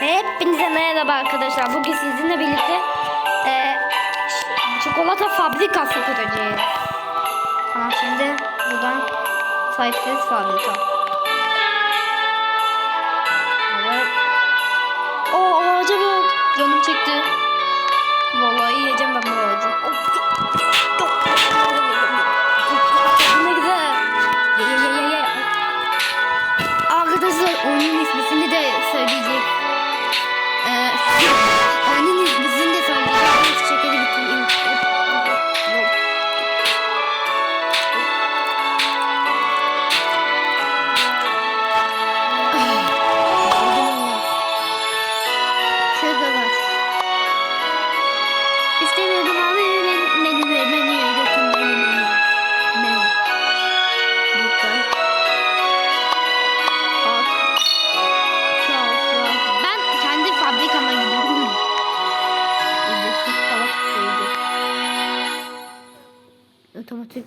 Hepinize merhaba arkadaşlar. Bugün sizinle birlikte e, çikolata fabrikası kuracağız. Tamam şimdi buradan sahipsiz fabrika. Evet. O ağaca bak. Canım çekti. Vallahi yiyeceğim ben bu ağacı.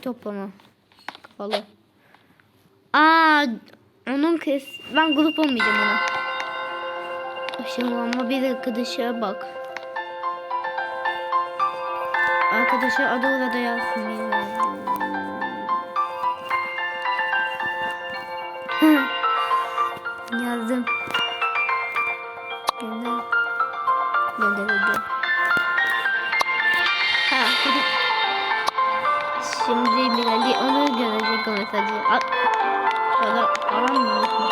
Toplama. Kapalı. Aa, onun kes. Ben grup olmayacağım ona. Aşılama bir arkadaşa bak. Arkadaşa adı orada yazmıyor. Yazdım. O mesajı. Para, param mı mu?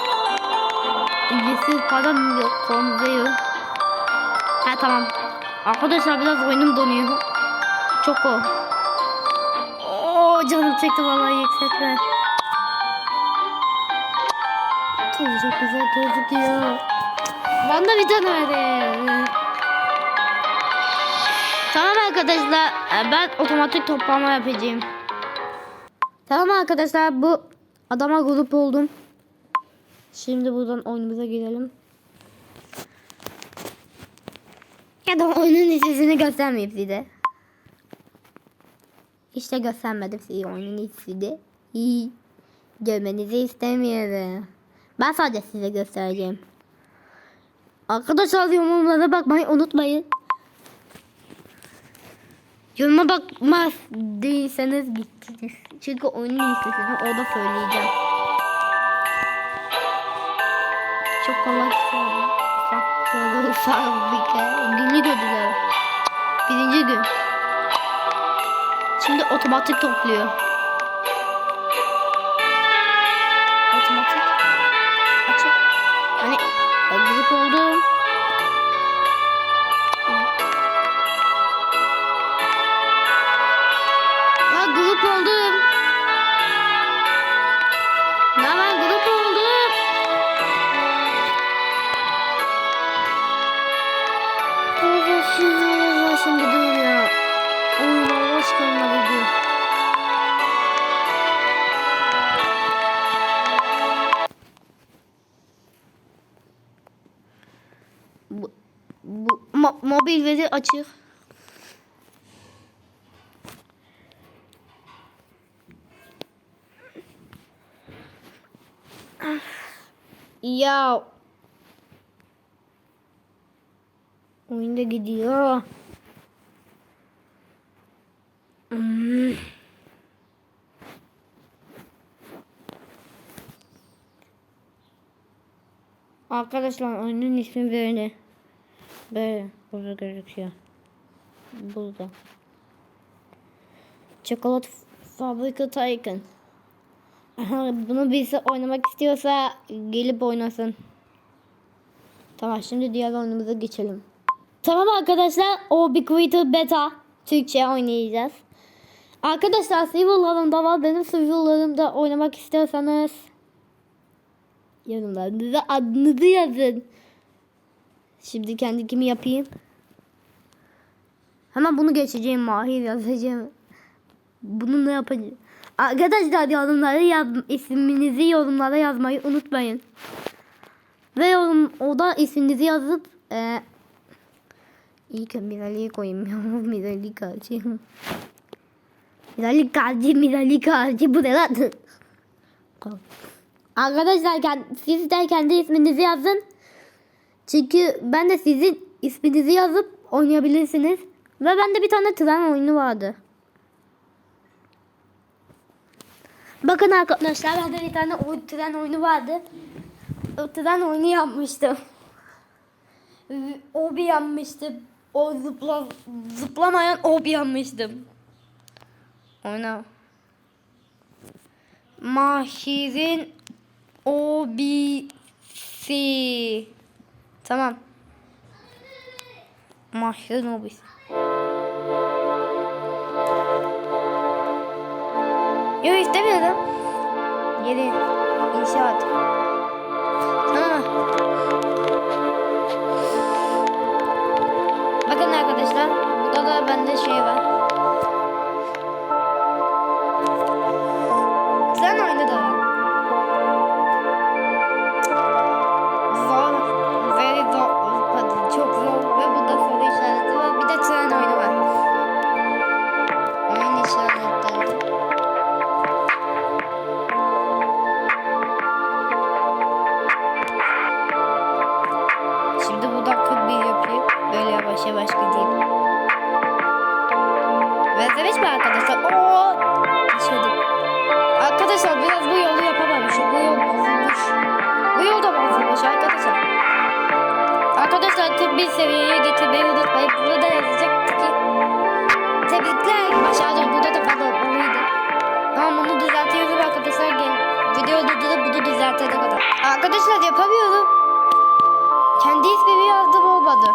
Ücretsiz param yok. Konveyor. Ha tamam. Arkadaşlar biraz oyunum donuyor. Çok o. Oo canım çekti vallahi yükseltme. Çok güzel gözüküyor. Bana da bir tane ver. Tamam arkadaşlar ben otomatik toplama yapacağım. Tamam arkadaşlar bu adama grup oldum. Şimdi buradan oyunumuza girelim. Ya da oyunun sesini göstermeyeyim size. İşte göstermedim size oyunun. İyi. Görmenizi istemiyorum. Ben sadece size göstereceğim. Arkadaşlar yorumlara bakmayı unutmayın. Yoruma bakmaz değilseniz gittiniz. Çünkü oyunun listesini orada söyleyeceğim. Çok kolay Fabrika. Fabrika. Günlük ödüller. Birinci gün. Şimdi otomatik topluyor. Otomatik. Açık. Hani grup oldum. Ya ben grup oldum. Evet şimdi şimdi dur ya. Bir dur. Bu, bu mo- mobil veri açık. Ya oyunda gidiyor. Hmm. Arkadaşlar oyunun ismi böyle. Böyle burada gözüküyor. Burada. Çikolata Fabrika Tycoon. Bunu birisi oynamak istiyorsa gelip oynasın. Tamam şimdi diğer oyunumuza geçelim. Tamam arkadaşlar o Ubiquitous Beta Türkçe oynayacağız. Arkadaşlar Civil'larımda var. Benim Civil'larımda oynamak istiyorsanız yorumlarınıza adınızı yazın. Şimdi kendi kimi yapayım. Hemen bunu geçeceğim mahir yazacağım. Bunu ne yapacağım? Arkadaşlar yorumlara yaz, isminizi yorumlara yazmayı unutmayın. Ve yorum, o da isminizi yazıp e, ilk Mirali'yi koyayım ya. Mirali karşı. Mirali karşı, Mirali karşı. Bu ne lan? Arkadaşlar siz de kendi isminizi yazın. Çünkü ben de sizin isminizi yazıp oynayabilirsiniz. Ve bende bir tane tren oyunu vardı. Bakın arkadaşlar bende bir tane o tren oyunu vardı. O tren oyunu yapmıştım. O bir yanmıştı. O zıpla, zıplamayan o bir yanmıştım. Oyna. Mahirin obisi. Tamam. Mahirin obisi. Yok istemiyorum. Yedi. İnşaat. Tamam. Bakın arkadaşlar. Burada da bende şey var. arkadaşlar. Oo! Düşüyordum. Arkadaşlar biraz bu yolu yapamamışım. Bu yol bozulmuş. Bu yol da bozulmuş arkadaşlar. Arkadaşlar tıp bir seviyeye getirmeyi unutmayın. Burada yazacak ki tebrikler. Başardım. Burada da fazla olmalıydı. Tamam bunu düzeltiyorum arkadaşlar. Gel. Video durdurup bunu düzeltene kadar. Arkadaşlar yapamıyorum. Kendi ismimi yazdım olmadı.